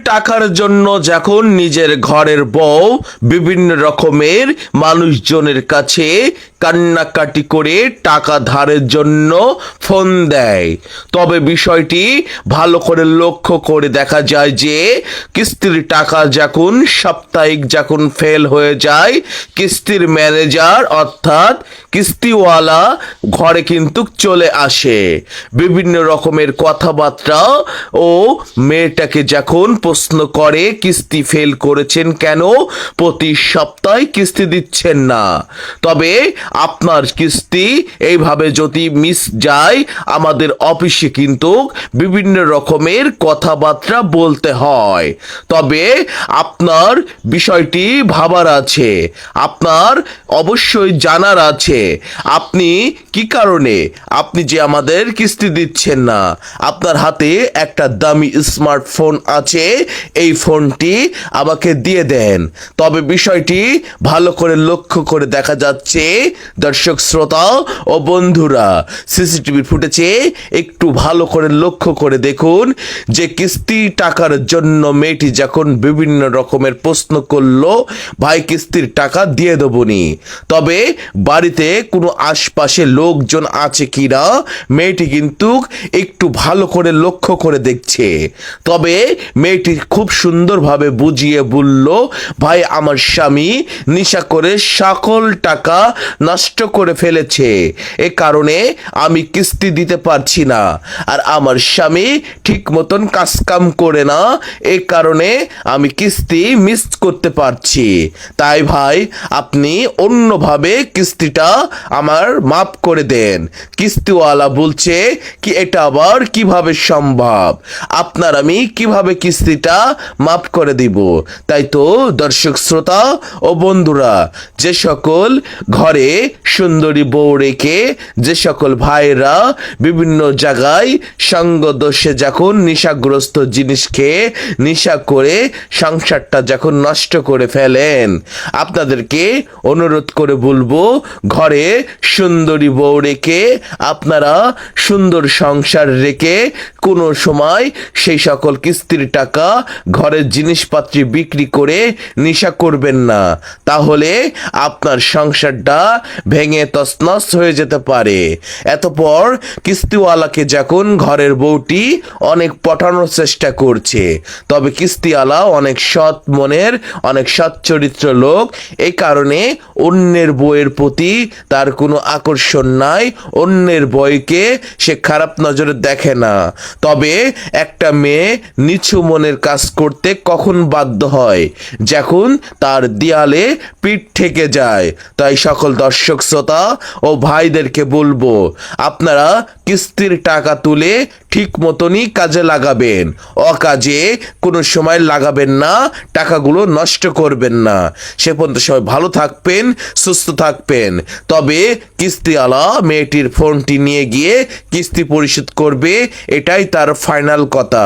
টাকার জন্য যখন নিজের ঘরের বউ বিভিন্ন রকমের মানুষজনের কাছে কান্নাকাটি করে টাকা ধারের জন্য ফোন দেয়। তবে বিষয়টি ভালো করে লক্ষ্য করে দেখা যায় যে কিস্তির টাকা যখন সাপ্তাহিক যখন ফেল হয়ে যায়, কিস্তির ম্যানেজার অর্থাৎ কিস্তিওয়ালা ঘরে কিন্তু চলে আসে। বিভিন্ন রকমের কথাবার্তা ও মেয়েটাকে যখন প্রশ্ন করে, কিস্তি ফেল করেছেন কেন? প্রতি সপ্তাহে কিস্তি দিচ্ছেন না। তবে আপনার কিস্তি, এইভাবে যদি মিস যায়, আমাদের অফিসে কিন্তু বিভিন্ন রকমের কথাবার্তা বলতে হয়। তবে আপনার বিষয়টি ভাবার আছে, আপনার অবশ্যই জানার আছে। আপনি কি কারণে আপনি যে আমাদের কিস্তি দিচ্ছেন না? আপনার হাতে একটা দামি স্মার্টফোন আছে, এই ফোনটি আমাকে দিয়ে দেন। তবে বিষয়টি ভালো করে লক্ষ্য করে দেখা যাচ্ছে দর্শক শ্রোতা ও বন্ধুরা, সিসিটিভি ফুটেছে একটু ভালো করে লক্ষ্য করে দেখুন যে কিস্তি টাকার জন্য মেয়েটি যখন বিভিন্ন রকমের প্রশ্ন করল, ভাই, কিস্তির টাকা দিয়ে দেবনি। তবে বাড়িতে কোনো আশপাশে লোকজন আছে কিনা, মেয়েটি কিন্তু একটু ভালো করে লক্ষ্য করে দেখছে। তবে মেয়েটি খুব সুন্দরভাবে বুঝিয়ে বলল, ভাই, আমার স্বামী নিশা করে সকল টাকা নষ্ট করে ফেলেছে। এ কারণে আমি কিস্তি দিতে পারছি না। আর আমার স্বামী ঠিক মতন কাজকাম করে না। এ কারণে আমি কিস্তি মিস করতে পারছি। তাই ভাই, আপনি অন্যভাবে কিস্তিটা আমার মাফ করে দেন। কিস্তিওয়ালা বলছে কি এটা আবার কীভাবে সম্ভব? আপনার আমি কীভাবে কিস্তিটা মাফ করে দিব? তাই তো দর্শক, শ্রোতা ও বন্ধুরা, যে সকল ঘরে সুন্দরী বউ রেখে যে সকল ভাইরা বিভিন্ন জায়গায় সঙ্গ দোষে যখন নেশাগ্রস্ত জিনিস খেয়ে নেশা করে সংসারটা যখন নষ্ট করে ফেলেন, আপনাদেরকে অনুরোধ করে বলব, ঘরে সুন্দরী বউ রেখে আপনারা সুন্দর সংসার রেখে কোনো সময় সেই সকল কিস্তির টাকা ঘরের জিনিসপাত্র বিক্রি করে নেশা করবেন না। তাহলে আপনার সংসারটা ভেঙে তছনছ হয়ে যেতে পারে। এতপর কিস্তিওয়ালাকে যখন ঘরের বউটি অনেক পটানোর চেষ্টা করছে, তবে কিস্তিওয়ালা অনেক সৎ মনের, অনেক সৎ চরিত্র লোক এই কারণে অন্যের বইয়ের প্রতি তার কোনো আকর্ষণ নাই, অন্যের বইকে সে খারাপ নজরে দেখে না। তবে একটা মেয়ে নিচু মনের কাজ করতে কখন বাধ্য হয়? যখন তার দেয়ালে পিঠ থেকে যায়, তাই সকল দর্শক শ্রোতা ও ভাইদেরকে বলব, আপনারা কিস্তির টাকা তুলে ঠিক মতনই কাজে লাগাবেন। অকাজে কোনো সময় লাগাবেন না, টাকাগুলো নষ্ট করবেন না। সে পর্যন্ত সবাই ভালো থাকবেন, সুস্থ থাকবেন। তবে কিস্তিওয়ালা মেয়েটির ফোনটি নিয়ে গিয়ে কিস্তি পরিশোধ করবে, এটাই তার ফাইনাল কথা।